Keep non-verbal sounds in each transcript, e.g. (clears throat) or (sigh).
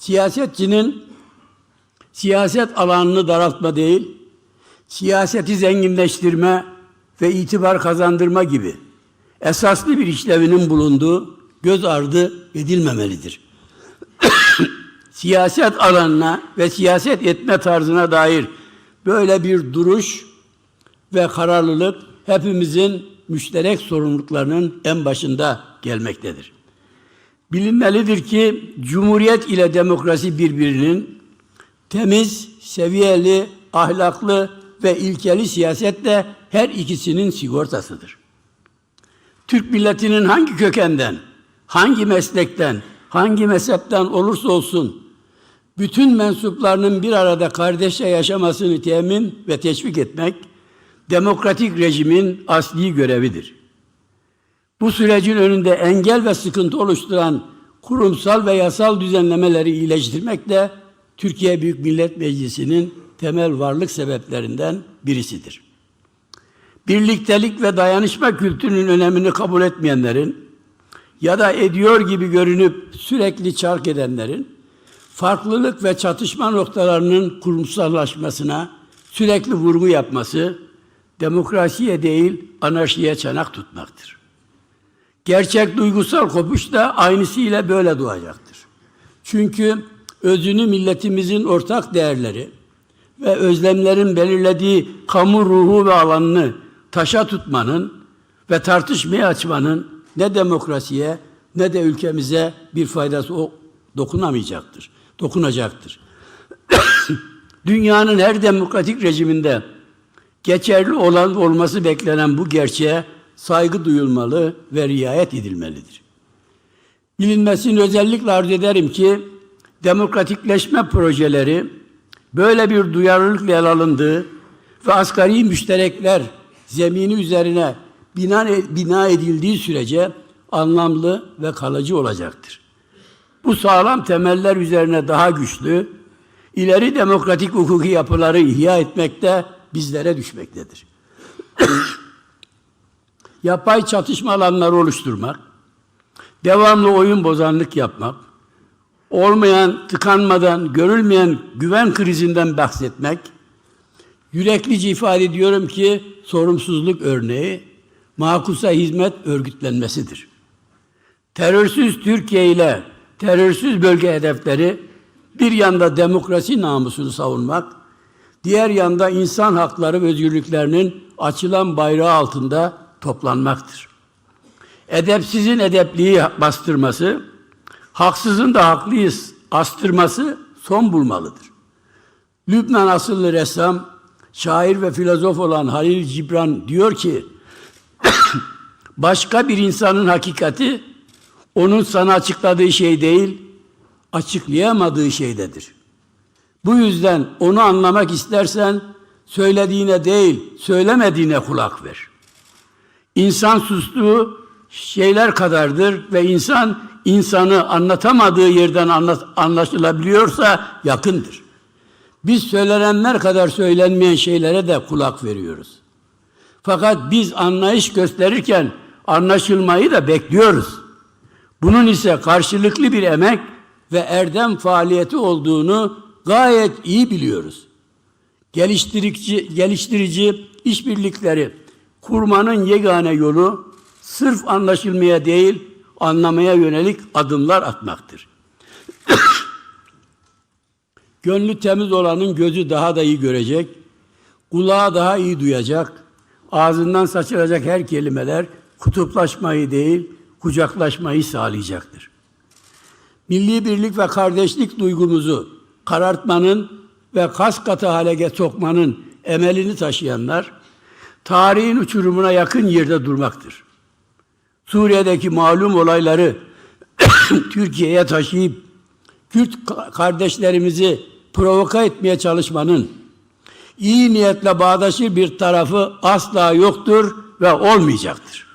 siyasetçinin siyaset alanını daraltma değil, siyaseti zenginleştirme ve itibar kazandırma gibi esaslı bir işlevinin bulunduğu göz ardı edilmemelidir. (coughs) siyaset alanına ve siyaset etme tarzına dair böyle bir duruş ve kararlılık hepimizin müşterek sorumluluklarının en başında gelmektedir. Bilinmelidir ki cumhuriyet ile demokrasi birbirinin temiz, seviyeli, ahlaklı ve ilkeli siyasetle her ikisinin sigortasıdır. Türk milletinin hangi kökenden, hangi meslekten, hangi mezhepten olursa olsun bütün mensuplarının bir arada kardeşçe yaşamasını temin ve teşvik etmek demokratik rejimin asli görevidir. Bu sürecin önünde engel ve sıkıntı oluşturan kurumsal ve yasal düzenlemeleri iyileştirmek de Türkiye Büyük Millet Meclisi'nin temel varlık sebeplerinden birisidir. Birliktelik ve dayanışma kültürünün önemini kabul etmeyenlerin ya da ediyor gibi görünüp sürekli çark edenlerin farklılık ve çatışma noktalarının kurumsallaşmasına sürekli vurgu yapması demokrasiye değil anarşiye çanak tutmaktır. Gerçek duygusal kopuş da aynısıyla böyle doğacaktır. Çünkü özünü milletimizin ortak değerleri ve özlemlerin belirlediği kamu ruhu ve alanını taşa tutmanın ve tartışmaya açmanın ne demokrasiye ne de ülkemize bir faydası o dokunamayacaktır, dokunacaktır. (coughs) Dünyanın her demokratik rejiminde geçerli olan olması beklenen bu gerçeğe saygı duyulmalı ve riayet edilmelidir. Bilinmesini özellikle arz ederim ki demokratikleşme projeleri böyle bir duyarlılıkla ele alındığı ve asgari müşterekler zemini üzerine bina, bina edildiği sürece anlamlı ve kalıcı olacaktır. Bu sağlam temeller üzerine daha güçlü, ileri demokratik hukuki yapıları ihya etmekte bizlere düşmektedir. Yapay çatışma alanları oluşturmak, devamlı oyun bozanlık yapmak, olmayan, tıkanmadan, görülmeyen güven krizinden bahsetmek, yüreklice ifade ediyorum ki sorumsuzluk örneği makusa hizmet örgütlenmesidir. Terörsüz Türkiye ile terörsüz bölge hedefleri bir yanda demokrasi namusunu savunmak, diğer yanda insan hakları ve özgürlüklerinin açılan bayrağı altında toplanmaktır. Edepsizin edepliği bastırması, haksızın da haklıyız astırması son bulmalıdır. Lübnan asıllı ressam, şair ve filozof olan Halil Cibran diyor ki, (coughs) başka bir insanın hakikati onun sana açıkladığı şey değil, açıklayamadığı şeydedir. Bu yüzden onu anlamak istersen söylediğine değil, söylemediğine kulak ver. İnsan sustuğu şeyler kadardır ve insan insanı anlatamadığı yerden anlat, anlaşılabiliyorsa yakındır. Biz söylenenler kadar söylenmeyen şeylere de kulak veriyoruz. Fakat biz anlayış gösterirken anlaşılmayı da bekliyoruz. Bunun ise karşılıklı bir emek ve erdem faaliyeti olduğunu gayet iyi biliyoruz. Geliştirici, geliştirici işbirlikleri kurmanın yegane yolu sırf anlaşılmaya değil, anlamaya yönelik adımlar atmaktır. (coughs) Gönlü temiz olanın gözü daha da iyi görecek, kulağı daha iyi duyacak, ağzından saçılacak her kelimeler kutuplaşmayı değil, kucaklaşmayı sağlayacaktır. Milli birlik ve kardeşlik duygumuzu karartmanın ve kas katı hale sokmanın emelini taşıyanlar, tarihin uçurumuna yakın yerde durmaktır. Suriye'deki malum olayları (coughs) Türkiye'ye taşıyıp Kürt kardeşlerimizi provoka etmeye çalışmanın iyi niyetle bağdaşı bir tarafı asla yoktur ve olmayacaktır.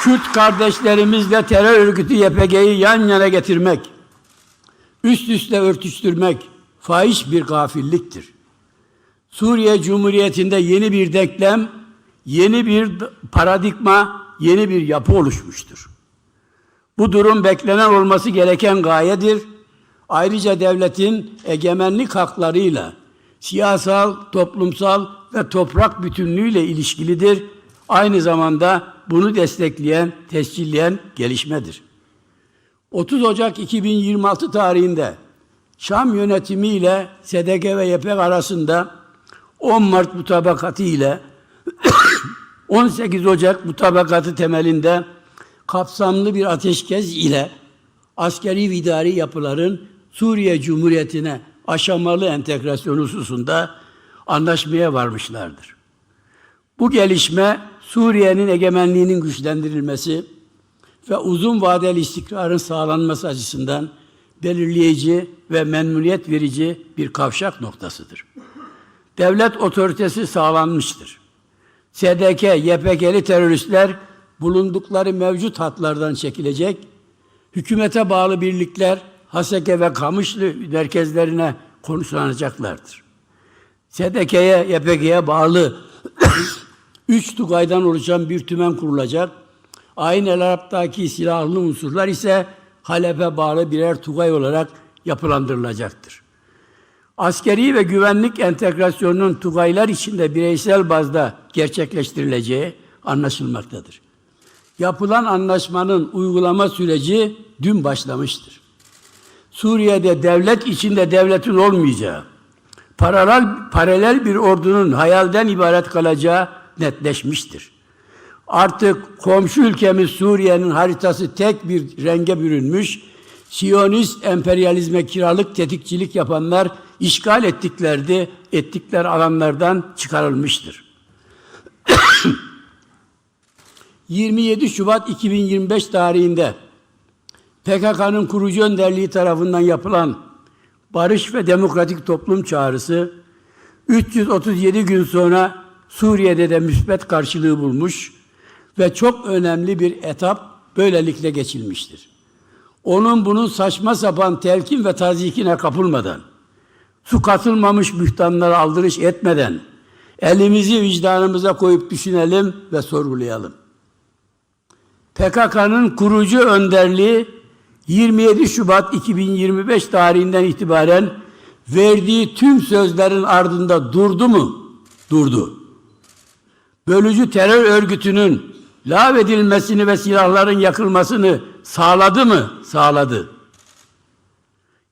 Kürt kardeşlerimizle terör örgütü YPG'yi yan yana getirmek, üst üste örtüştürmek fahiş bir gafilliktir. Suriye Cumhuriyeti'nde yeni bir denklem, yeni bir paradigma yeni bir yapı oluşmuştur. Bu durum beklenen olması gereken gayedir. Ayrıca devletin egemenlik haklarıyla siyasal, toplumsal ve toprak bütünlüğüyle ilişkilidir. Aynı zamanda bunu destekleyen, tescilleyen gelişmedir. 30 Ocak 2026 tarihinde Şam yönetimi ile SDG ve YPG arasında 10 Mart mutabakatı ile (coughs) 18 Ocak mutabakatı temelinde kapsamlı bir ateşkes ile askeri ve idari yapıların Suriye Cumhuriyeti'ne aşamalı entegrasyon hususunda anlaşmaya varmışlardır. Bu gelişme Suriye'nin egemenliğinin güçlendirilmesi ve uzun vadeli istikrarın sağlanması açısından belirleyici ve memnuniyet verici bir kavşak noktasıdır. Devlet otoritesi sağlanmıştır. SDK, YPG'li teröristler bulundukları mevcut hatlardan çekilecek, hükümete bağlı birlikler Haseke ve Kamışlı merkezlerine konuşlanacaklardır. SDK'ye, YPG'ye bağlı (clears throat) üç Tugay'dan oluşan bir tümen kurulacak. Aynı El Arap'taki silahlı unsurlar ise Halep'e bağlı birer Tugay olarak yapılandırılacaktır. Askeri ve güvenlik entegrasyonunun Tugaylar içinde bireysel bazda gerçekleştirileceği anlaşılmaktadır. Yapılan anlaşmanın uygulama süreci dün başlamıştır. Suriye'de devlet içinde devletin olmayacağı, paralel, paralel bir ordunun hayalden ibaret kalacağı netleşmiştir. Artık komşu ülkemiz Suriye'nin haritası tek bir renge bürünmüş, Siyonist emperyalizme kiralık tetikçilik yapanlar işgal ettiklerdi, ettikler alanlardan çıkarılmıştır. (coughs) 27 Şubat 2025 tarihinde PKK'nın kurucu önderliği tarafından yapılan barış ve demokratik toplum çağrısı 337 gün sonra Suriye'de de müsbet karşılığı bulmuş ve çok önemli bir etap böylelikle geçilmiştir. Onun bunun saçma sapan telkin ve tazikine kapılmadan, su katılmamış bühtanlara aldırış etmeden, elimizi vicdanımıza koyup düşünelim ve sorgulayalım. PKK'nın kurucu önderliği 27 Şubat 2025 tarihinden itibaren verdiği tüm sözlerin ardında durdu mu? Durdu. Bölücü terör örgütünün lağvedilmesini ve silahların yakılmasını sağladı mı? Sağladı.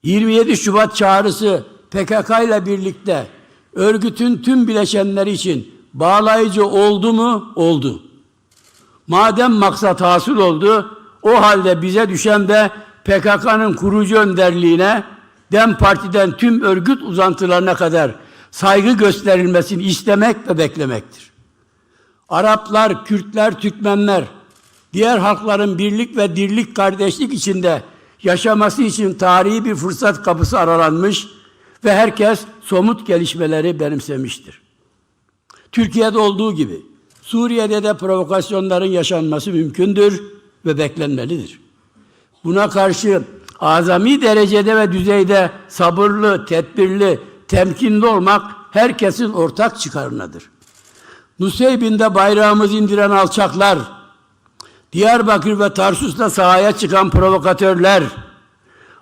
27 Şubat çağrısı PKK ile birlikte örgütün tüm bileşenleri için bağlayıcı oldu mu? Oldu. Madem maksat hasıl oldu, o halde bize düşen de PKK'nın kurucu önderliğine, DEM Parti'den tüm örgüt uzantılarına kadar saygı gösterilmesini istemek ve beklemektir. Araplar, Kürtler, Türkmenler, diğer halkların birlik ve dirlik kardeşlik içinde yaşaması için tarihi bir fırsat kapısı aralanmış ve herkes somut gelişmeleri benimsemiştir. Türkiye'de olduğu gibi Suriye'de de provokasyonların yaşanması mümkündür ve beklenmelidir. Buna karşı azami derecede ve düzeyde sabırlı, tedbirli, temkinli olmak herkesin ortak çıkarınadır. Nuseybin'de bayrağımızı indiren alçaklar, Diyarbakır ve Tarsus'ta sahaya çıkan provokatörler,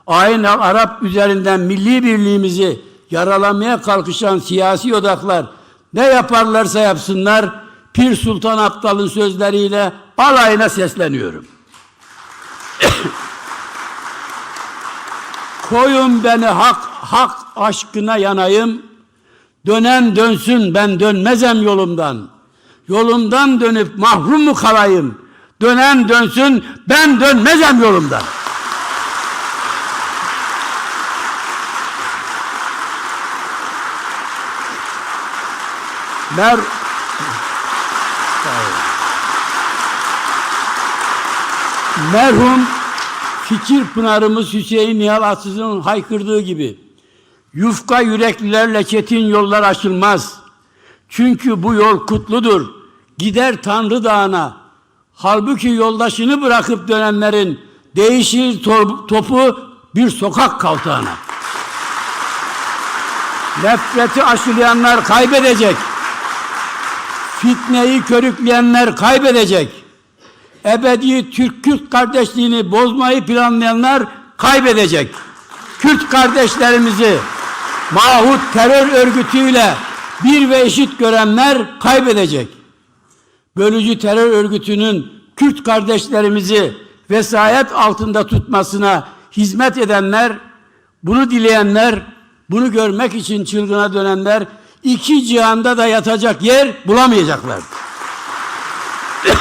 aynı Arap üzerinden milli birliğimizi yaralamaya kalkışan siyasi odaklar ne yaparlarsa yapsınlar, Pir Sultan Abdal'ın sözleriyle alayına sesleniyorum. (coughs) Koyun beni hak, hak aşkına yanayım, dönen dönsün ben dönmezem yolumdan. Yolumdan dönüp mahrum mu kalayım? Dönen dönsün ben dönmezem yolumdan. Mer Merhum fikir pınarımız Hüseyin Nihal Atsız'ın haykırdığı gibi yufka yüreklilerle çetin yollar açılmaz. Çünkü bu yol kutludur. Gider Tanrı Dağı'na. Halbuki yoldaşını bırakıp dönenlerin değişir topu bir sokak kaltağına. Nefreti aşılayanlar kaybedecek. Fitneyi körükleyenler kaybedecek. ebedi Türk-Kürt kardeşliğini bozmayı planlayanlar kaybedecek. Kürt kardeşlerimizi mahut terör örgütüyle bir ve eşit görenler kaybedecek. Bölücü terör örgütünün Kürt kardeşlerimizi vesayet altında tutmasına hizmet edenler, bunu dileyenler, bunu görmek için çılgına dönenler iki cihanda da yatacak yer bulamayacaklar. (coughs)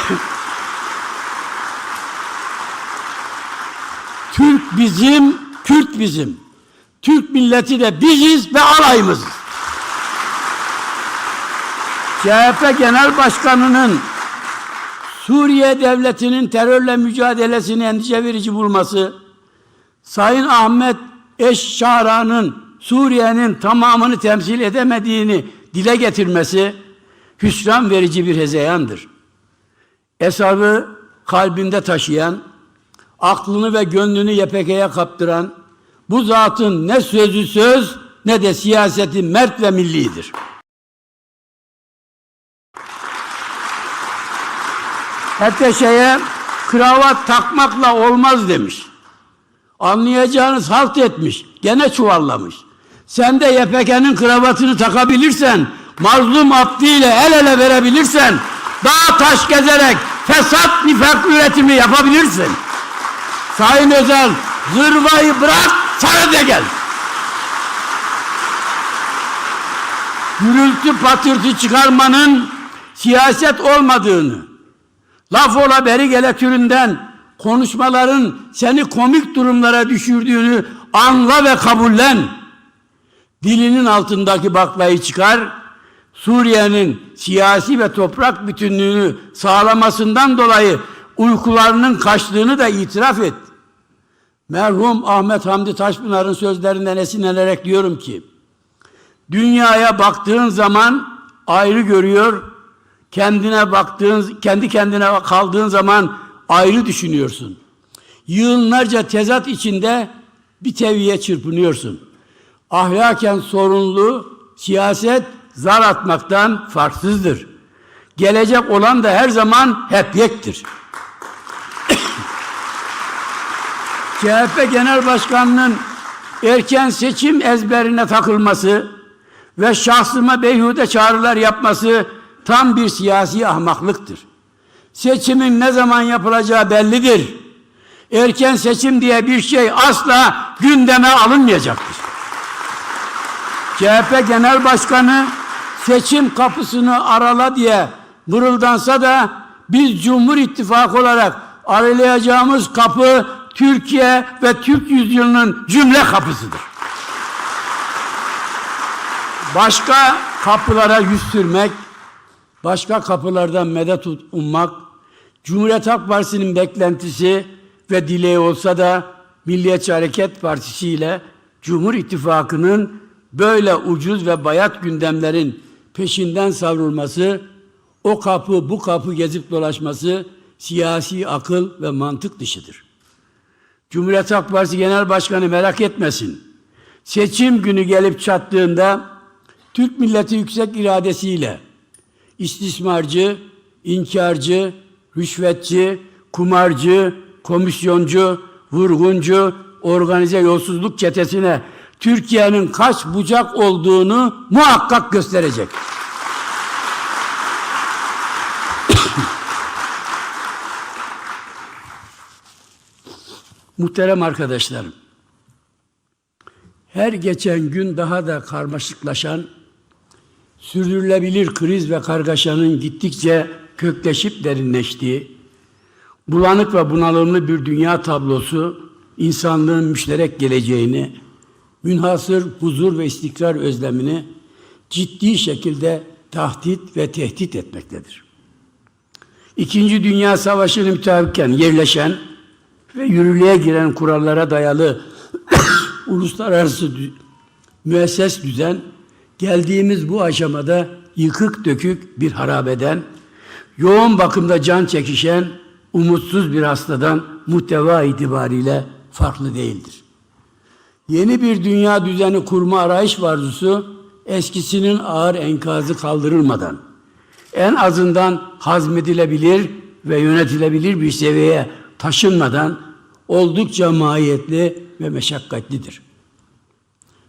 Türk bizim, Kürt bizim. Türk milleti de biziz ve alayımız. CHP Genel Başkanı'nın Suriye devletinin terörle mücadelesini endişe verici bulması, Sayın Ahmet Eşşara'nın Suriye'nin tamamını temsil edemediğini dile getirmesi hüsran verici bir hezeyandır. Esad'ı kalbinde taşıyan, aklını ve gönlünü YPG'ye kaptıran, bu zatın ne sözü söz ne de siyaseti mert ve millidir. Ateşe'ye kravat takmakla olmaz demiş. Anlayacağınız halt etmiş. Gene çuvallamış. Sen de YPG'nin kravatını takabilirsen, mazlum Abdi ile el ele verebilirsen, dağ taş gezerek fesat nifak üretimi yapabilirsin. Sayın Özel, zırvayı bırak, sana gel. Gürültü patırtı çıkarmanın siyaset olmadığını, laf ola beri gele türünden konuşmaların seni komik durumlara düşürdüğünü anla ve kabullen. Dilinin altındaki baklayı çıkar, Suriye'nin siyasi ve toprak bütünlüğünü sağlamasından dolayı uykularının kaçtığını da itiraf et. Merhum Ahmet Hamdi Taşpınar'ın sözlerinden esinlenerek diyorum ki, dünyaya baktığın zaman ayrı görüyor, kendine baktığın, kendi kendine kaldığın zaman ayrı düşünüyorsun. Yığınlarca tezat içinde bir teviye çırpınıyorsun. Ahlaken sorunlu siyaset zar atmaktan farksızdır. Gelecek olan da her zaman hep yektir. CHP Genel Başkanı'nın erken seçim ezberine takılması ve şahsıma beyhude çağrılar yapması tam bir siyasi ahmaklıktır. Seçimin ne zaman yapılacağı bellidir. Erken seçim diye bir şey asla gündeme alınmayacaktır. CHP Genel Başkanı seçim kapısını arala diye mırıldansa da biz Cumhur İttifakı olarak aralayacağımız kapı Türkiye ve Türk yüzyılının cümle kapısıdır. Başka kapılara yüz sürmek, başka kapılardan medet ummak, Cumhuriyet Halk Partisi'nin beklentisi ve dileği olsa da Milliyetçi Hareket Partisi ile Cumhur İttifakı'nın böyle ucuz ve bayat gündemlerin peşinden savrulması, o kapı bu kapı gezip dolaşması siyasi akıl ve mantık dışıdır. Cumhuriyet Halk Partisi Genel Başkanı merak etmesin. Seçim günü gelip çattığında Türk milleti yüksek iradesiyle istismarcı, inkarcı, rüşvetçi, kumarcı, komisyoncu, vurguncu, organize yolsuzluk çetesine Türkiye'nin kaç bucak olduğunu muhakkak gösterecek. Muhterem arkadaşlarım, her geçen gün daha da karmaşıklaşan, sürdürülebilir kriz ve kargaşanın gittikçe kökleşip derinleştiği, bulanık ve bunalımlı bir dünya tablosu insanlığın müşterek geleceğini, münhasır huzur ve istikrar özlemini ciddi şekilde tahdit ve tehdit etmektedir. İkinci Dünya Savaşı'nı müteavikken yerleşen ve yürürlüğe giren kurallara dayalı (coughs) uluslararası dü- müesses düzen geldiğimiz bu aşamada yıkık dökük bir harabeden, yoğun bakımda can çekişen, umutsuz bir hastadan muhteva itibariyle farklı değildir. Yeni bir dünya düzeni kurma arayış arzusu eskisinin ağır enkazı kaldırılmadan en azından hazmedilebilir ve yönetilebilir bir seviyeye taşınmadan oldukça mahiyetli ve meşakkatlidir.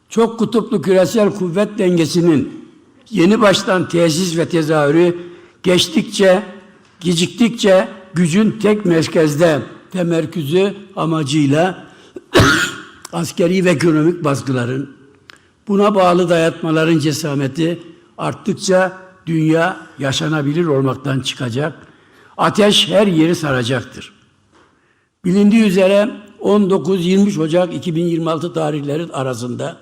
Çok kutuplu küresel kuvvet dengesinin yeni baştan tesis ve tezahürü geçtikçe, geciktikçe gücün tek merkezde temerküzü amacıyla (coughs) askeri ve ekonomik baskıların, buna bağlı dayatmaların cesameti arttıkça dünya yaşanabilir olmaktan çıkacak, ateş her yeri saracaktır. Bilindiği üzere 19-23 Ocak 2026 tarihleri arasında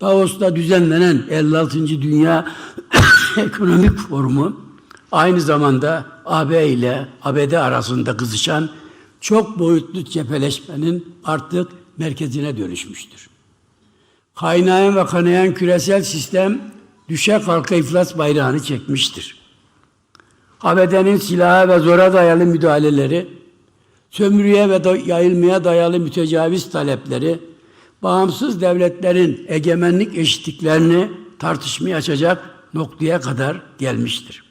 Davos'ta düzenlenen 56. Dünya (coughs) Ekonomik Forumu aynı zamanda AB ile ABD arasında kızışan çok boyutlu cepheleşmenin artık merkezine dönüşmüştür. Kaynayan ve kanayan küresel sistem düşe kalka iflas bayrağını çekmiştir. ABD'nin silaha ve zora dayalı müdahaleleri, sömürüye ve da- yayılmaya dayalı mütecaviz talepleri, bağımsız devletlerin egemenlik eşitliklerini tartışmaya açacak noktaya kadar gelmiştir.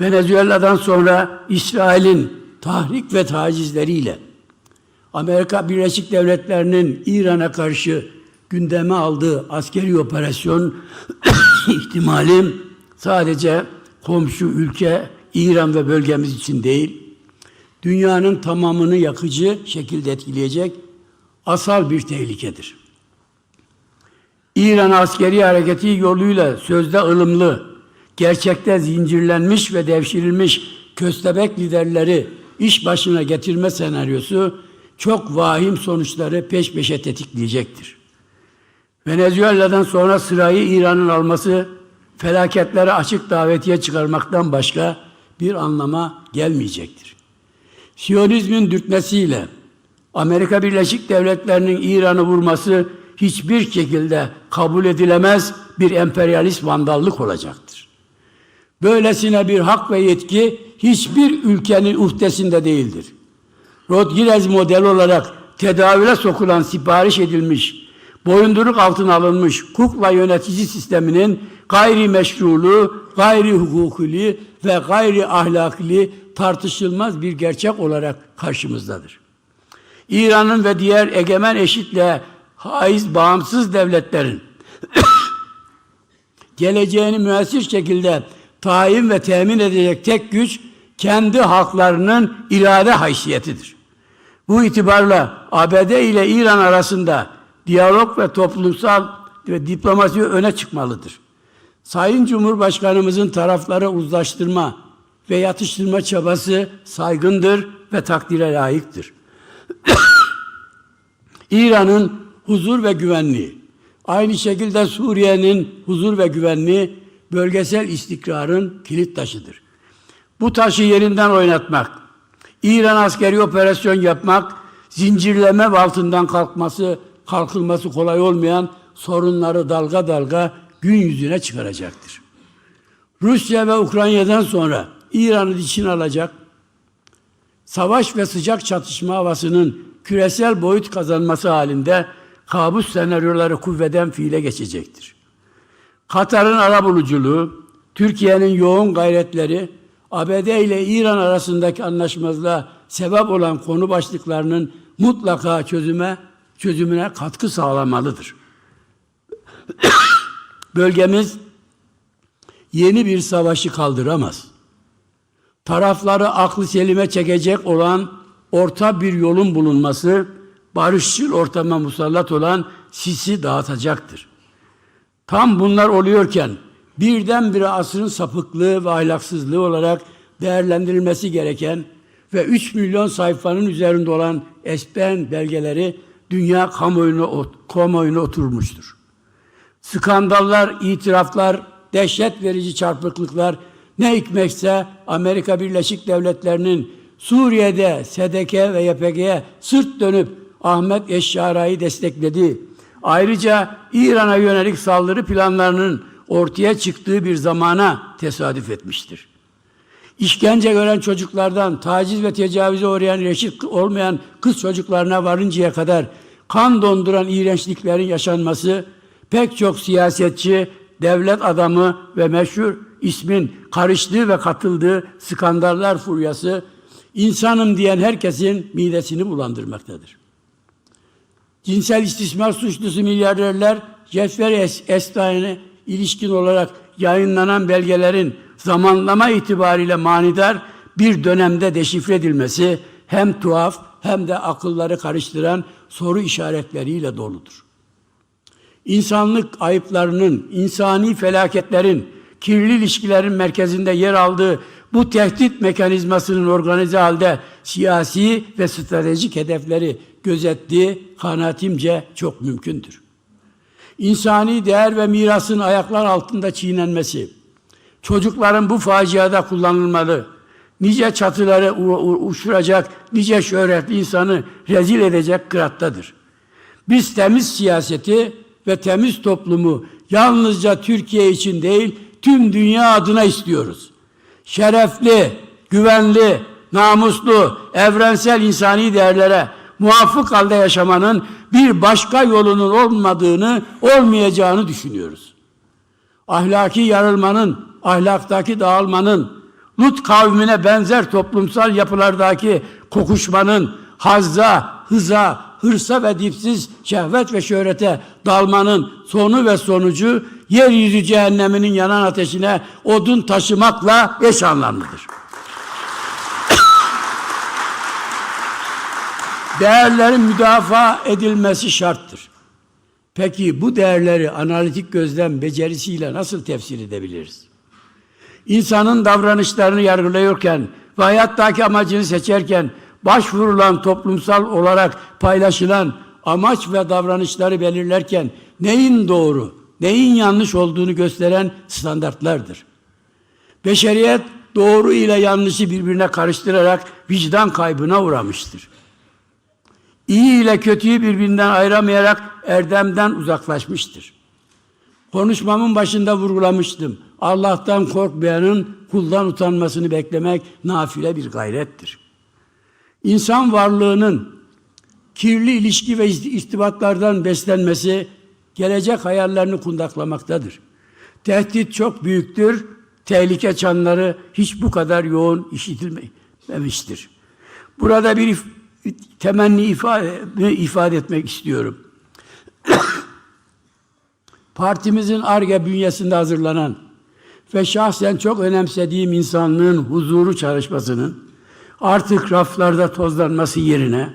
Venezuela'dan sonra İsrail'in tahrik ve tacizleriyle Amerika Birleşik Devletleri'nin İran'a karşı gündeme aldığı askeri operasyon (coughs) ihtimali sadece komşu ülke İran ve bölgemiz için değil, dünyanın tamamını yakıcı şekilde etkileyecek asal bir tehlikedir. İran askeri hareketi yoluyla sözde ılımlı, gerçekte zincirlenmiş ve devşirilmiş köstebek liderleri iş başına getirme senaryosu çok vahim sonuçları peş peşe tetikleyecektir. Venezuela'dan sonra sırayı İran'ın alması felaketlere açık davetiye çıkarmaktan başka bir anlama gelmeyecektir. Siyonizmin dürtmesiyle Amerika Birleşik Devletleri'nin İran'ı vurması hiçbir şekilde kabul edilemez bir emperyalist vandallık olacaktır. Böylesine bir hak ve yetki hiçbir ülkenin uhdesinde değildir. Rodriguez model olarak tedavüle sokulan sipariş edilmiş, boyunduruk altına alınmış kukla yönetici sisteminin gayri meşruluğu, gayri hukukuli ve gayri ahlakli tartışılmaz bir gerçek olarak karşımızdadır. İran'ın ve diğer egemen eşitle haiz bağımsız devletlerin (coughs) geleceğini müessir şekilde tayin ve temin edecek tek güç kendi halklarının irade haysiyetidir. Bu itibarla ABD ile İran arasında diyalog ve toplumsal ve diplomasi öne çıkmalıdır. Sayın Cumhurbaşkanımızın tarafları uzlaştırma ve yatıştırma çabası saygındır ve takdire layıktır. (coughs) İran'ın huzur ve güvenliği, aynı şekilde Suriye'nin huzur ve güvenliği bölgesel istikrarın kilit taşıdır. Bu taşı yerinden oynatmak, İran askeri operasyon yapmak, zincirleme altından kalkması, kalkılması kolay olmayan sorunları dalga dalga gün yüzüne çıkaracaktır. Rusya ve Ukrayna'dan sonra İran'ı içine alacak, savaş ve sıcak çatışma havasının küresel boyut kazanması halinde kabus senaryoları kuvveden fiile geçecektir. Katar'ın arabuluculuğu, Türkiye'nin yoğun gayretleri, ABD ile İran arasındaki anlaşmazlığa sebep olan konu başlıklarının mutlaka çözüme çözümüne katkı sağlamalıdır. (coughs) Bölgemiz yeni bir savaşı kaldıramaz. Tarafları aklı selime çekecek olan orta bir yolun bulunması barışçıl ortama musallat olan sisi dağıtacaktır. Tam bunlar oluyorken birdenbire asrın sapıklığı ve ahlaksızlığı olarak değerlendirilmesi gereken ve 3 milyon sayfanın üzerinde olan espen belgeleri dünya kamuoyuna, kamuoyuna oturmuştur. Skandallar, itiraflar, dehşet verici çarpıklıklar ne hikmetse Amerika Birleşik Devletleri'nin Suriye'de SDK ve YPG'ye sırt dönüp Ahmet Eşşara'yı destekledi. Ayrıca İran'a yönelik saldırı planlarının ortaya çıktığı bir zamana tesadüf etmiştir. İşkence gören çocuklardan taciz ve tecavüze uğrayan reşit olmayan kız çocuklarına varıncaya kadar kan donduran iğrençliklerin yaşanması pek çok siyasetçi, devlet adamı ve meşhur ismin karıştığı ve katıldığı skandallar furyası insanım diyen herkesin midesini bulandırmaktadır. Cinsel istismar suçlusu milyarderler Cesfer Estain'e ilişkin olarak yayınlanan belgelerin zamanlama itibariyle manidar bir dönemde deşifre edilmesi hem tuhaf hem de akılları karıştıran soru işaretleriyle doludur. İnsanlık ayıplarının, insani felaketlerin, kirli ilişkilerin merkezinde yer aldığı bu tehdit mekanizmasının organize halde siyasi ve stratejik hedefleri gözettiği kanaatimce çok mümkündür. İnsani değer ve mirasın ayaklar altında çiğnenmesi, çocukların bu faciada kullanılmalı, nice çatıları uçuracak, nice şöhretli insanı rezil edecek kırattadır. Biz temiz siyaseti ve temiz toplumu yalnızca Türkiye için değil, tüm dünya adına istiyoruz. Şerefli, güvenli, namuslu, evrensel insani değerlere muvafık halde yaşamanın bir başka yolunun olmadığını, olmayacağını düşünüyoruz. Ahlaki yarılmanın, ahlaktaki dağılmanın, Lut kavmine benzer toplumsal yapılardaki kokuşmanın, hazza, hıza, hırsa ve dipsiz şehvet ve şöhrete dalmanın sonu ve sonucu yeryüzü cehenneminin yanan ateşine odun taşımakla eş anlamlıdır. (coughs) Değerlerin müdafaa edilmesi şarttır. Peki bu değerleri analitik gözlem becerisiyle nasıl tefsir edebiliriz? İnsanın davranışlarını yargılıyorken ve hayattaki amacını seçerken başvurulan toplumsal olarak paylaşılan amaç ve davranışları belirlerken neyin doğru, neyin yanlış olduğunu gösteren standartlardır. Beşeriyet doğru ile yanlışı birbirine karıştırarak vicdan kaybına uğramıştır. İyi ile kötüyü birbirinden ayıramayarak erdemden uzaklaşmıştır. Konuşmamın başında vurgulamıştım. Allah'tan korkmayanın kuldan utanmasını beklemek nafile bir gayrettir. İnsan varlığının kirli ilişki ve istibatlardan beslenmesi gelecek hayallerini kundaklamaktadır. Tehdit çok büyüktür, tehlike çanları hiç bu kadar yoğun işitilmemiştir. Burada bir temenni ifade, ifade etmek istiyorum. (coughs) Partimizin ARGE bünyesinde hazırlanan ve şahsen çok önemsediğim insanlığın huzuru çalışmasının artık raflarda tozlanması yerine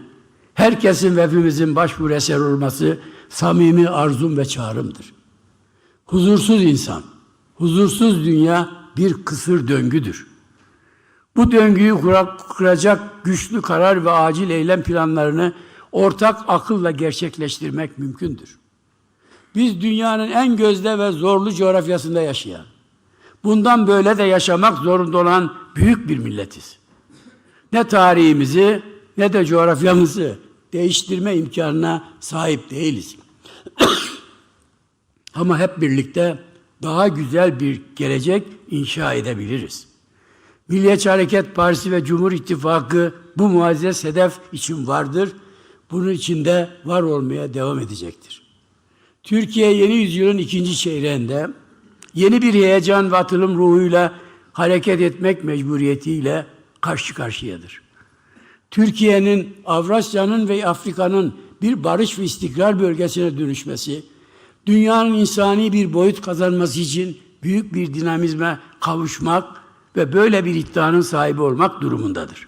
herkesin ve hepimizin başvuru eser olması samimi arzum ve çağrımdır. Huzursuz insan, huzursuz dünya bir kısır döngüdür. Bu döngüyü kuracak güçlü karar ve acil eylem planlarını ortak akılla gerçekleştirmek mümkündür. Biz dünyanın en gözde ve zorlu coğrafyasında yaşayan, bundan böyle de yaşamak zorunda olan büyük bir milletiz. Ne tarihimizi ne de coğrafyamızı değiştirme imkanına sahip değiliz. (coughs) Ama hep birlikte daha güzel bir gelecek inşa edebiliriz. Milliyetçi Hareket Partisi ve Cumhur İttifakı bu muazzez hedef için vardır. Bunun içinde var olmaya devam edecektir. Türkiye yeni yüzyılın ikinci çeyreğinde yeni bir heyecan ve atılım ruhuyla hareket etmek mecburiyetiyle karşı karşıyadır. Türkiye'nin Avrasya'nın ve Afrika'nın bir barış ve istikrar bölgesine dönüşmesi, dünyanın insani bir boyut kazanması için büyük bir dinamizme kavuşmak ve böyle bir iddianın sahibi olmak durumundadır.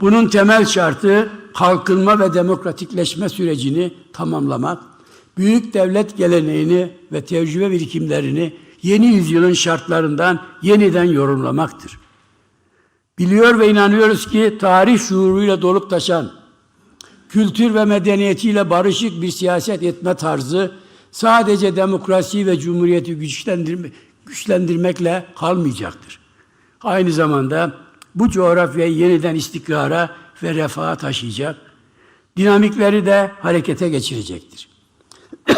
Bunun temel şartı kalkınma ve demokratikleşme sürecini tamamlamak, büyük devlet geleneğini ve tecrübe birikimlerini yeni yüzyılın şartlarından yeniden yorumlamaktır. Biliyor ve inanıyoruz ki tarih şuuruyla dolup taşan, kültür ve medeniyetiyle barışık bir siyaset etme tarzı sadece demokrasi ve cumhuriyeti güçlendirme, güçlendirmekle kalmayacaktır. Aynı zamanda bu coğrafyayı yeniden istikrara ve refaha taşıyacak, dinamikleri de harekete geçirecektir. (coughs)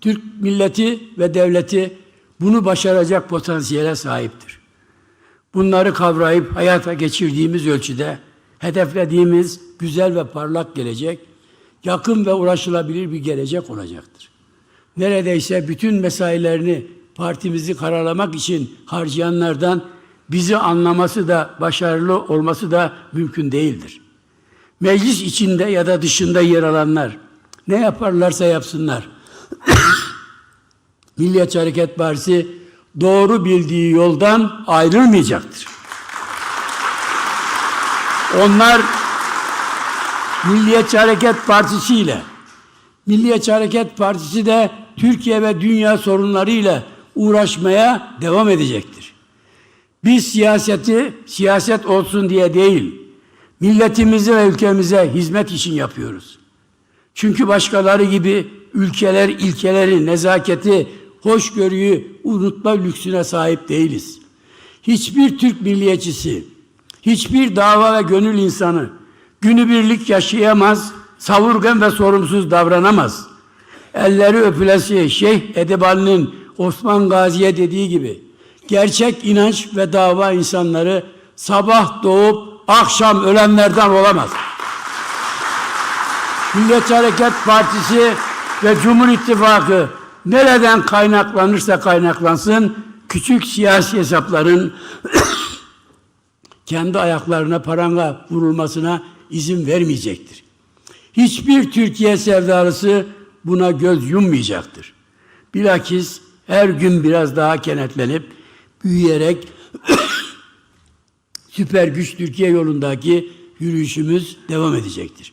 Türk milleti ve devleti bunu başaracak potansiyele sahiptir. Bunları kavrayıp hayata geçirdiğimiz ölçüde hedeflediğimiz güzel ve parlak gelecek, yakın ve ulaşılabilir bir gelecek olacaktır. neredeyse bütün mesailerini partimizi kararlamak için harcayanlardan bizi anlaması da başarılı olması da mümkün değildir. Meclis içinde ya da dışında yer alanlar ne yaparlarsa yapsınlar. (coughs) Milliyetçi Hareket Partisi doğru bildiği yoldan ayrılmayacaktır. Onlar Milliyetçi Hareket Partisi ile Milliyetçi Hareket Partisi de Türkiye ve dünya sorunlarıyla uğraşmaya devam edecektir. Biz siyaseti siyaset olsun diye değil, milletimize ve ülkemize hizmet için yapıyoruz. Çünkü başkaları gibi ülkeler ilkeleri, nezaketi, hoşgörüyü unutma lüksüne sahip değiliz. Hiçbir Türk milliyetçisi, hiçbir dava ve gönül insanı günübirlik yaşayamaz, savurgan ve sorumsuz davranamaz. Elleri öpülesi Şeyh Edebali'nin Osman Gazi'ye dediği gibi gerçek inanç ve dava insanları sabah doğup akşam ölenlerden olamaz. Milliyetçi Hareket Partisi ve Cumhur İttifakı nereden kaynaklanırsa kaynaklansın küçük siyasi hesapların (coughs) kendi ayaklarına paranga vurulmasına izin vermeyecektir. Hiçbir Türkiye sevdalısı buna göz yummayacaktır. Bilakis her gün biraz daha kenetlenip büyüyerek (coughs) süper güç Türkiye yolundaki yürüyüşümüz devam edecektir.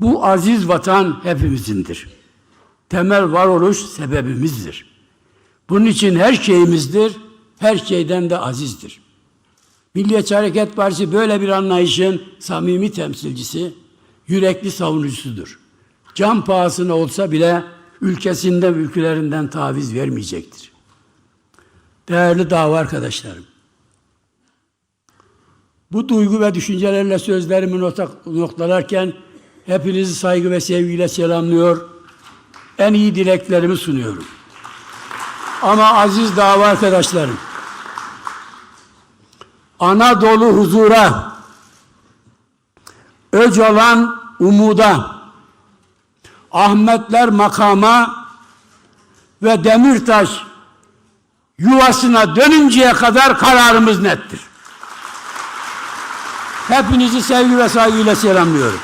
Bu aziz vatan hepimizindir. Temel varoluş sebebimizdir. Bunun için her şeyimizdir, her şeyden de azizdir. Milliyetçi Hareket Partisi böyle bir anlayışın samimi temsilcisi, yürekli savunucusudur. Can pahasına olsa bile ülkesinden, ülkelerinden taviz vermeyecektir. Değerli dava arkadaşlarım, bu duygu ve düşüncelerle sözlerimi noktalarken hepinizi saygı ve sevgiyle selamlıyor, en iyi dileklerimi sunuyorum. Ama aziz dava arkadaşlarım, Anadolu huzura, Öcalan umuda, Ahmetler makama ve Demirtaş yuvasına dönünceye kadar kararımız nettir. Hepinizi sevgi ve saygıyla selamlıyorum.